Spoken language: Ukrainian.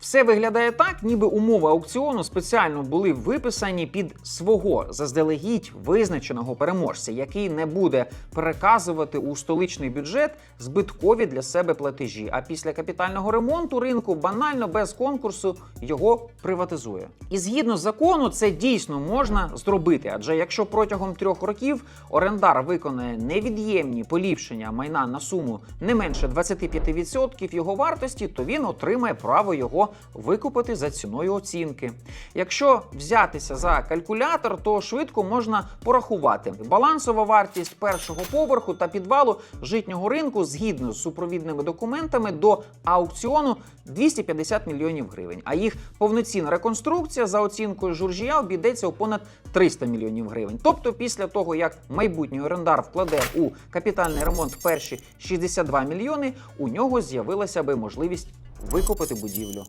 Все виглядає так, ніби умови аукціону спеціально були виписані під свого заздалегідь визначеного переможця, який не буде переказувати у столичний бюджет збиткові для себе платежі. А після капітального ремонту ринку банально без конкурсу його приватизує. І згідно закону, це дійсно можна зробити. Адже якщо протягом трьох років орендар виконає невід'ємні поліпшення майна на суму не менше 25% його вартості, то він отримає право його викупити за ціною оцінки. Якщо взятися за калькулятор, то швидко можна порахувати балансова вартість першого поверху та підвалу житнього ринку згідно з супровідними документами до аукціону 250 мільйонів гривень. А їх повноцінна реконструкція за оцінкою журжія обійдеться у понад 300 мільйонів гривень. Тобто, після того як майбутній орендар вкладе у капітальний ремонт перші 62 мільйони, у нього з'явилася би можливість викупити будівлю.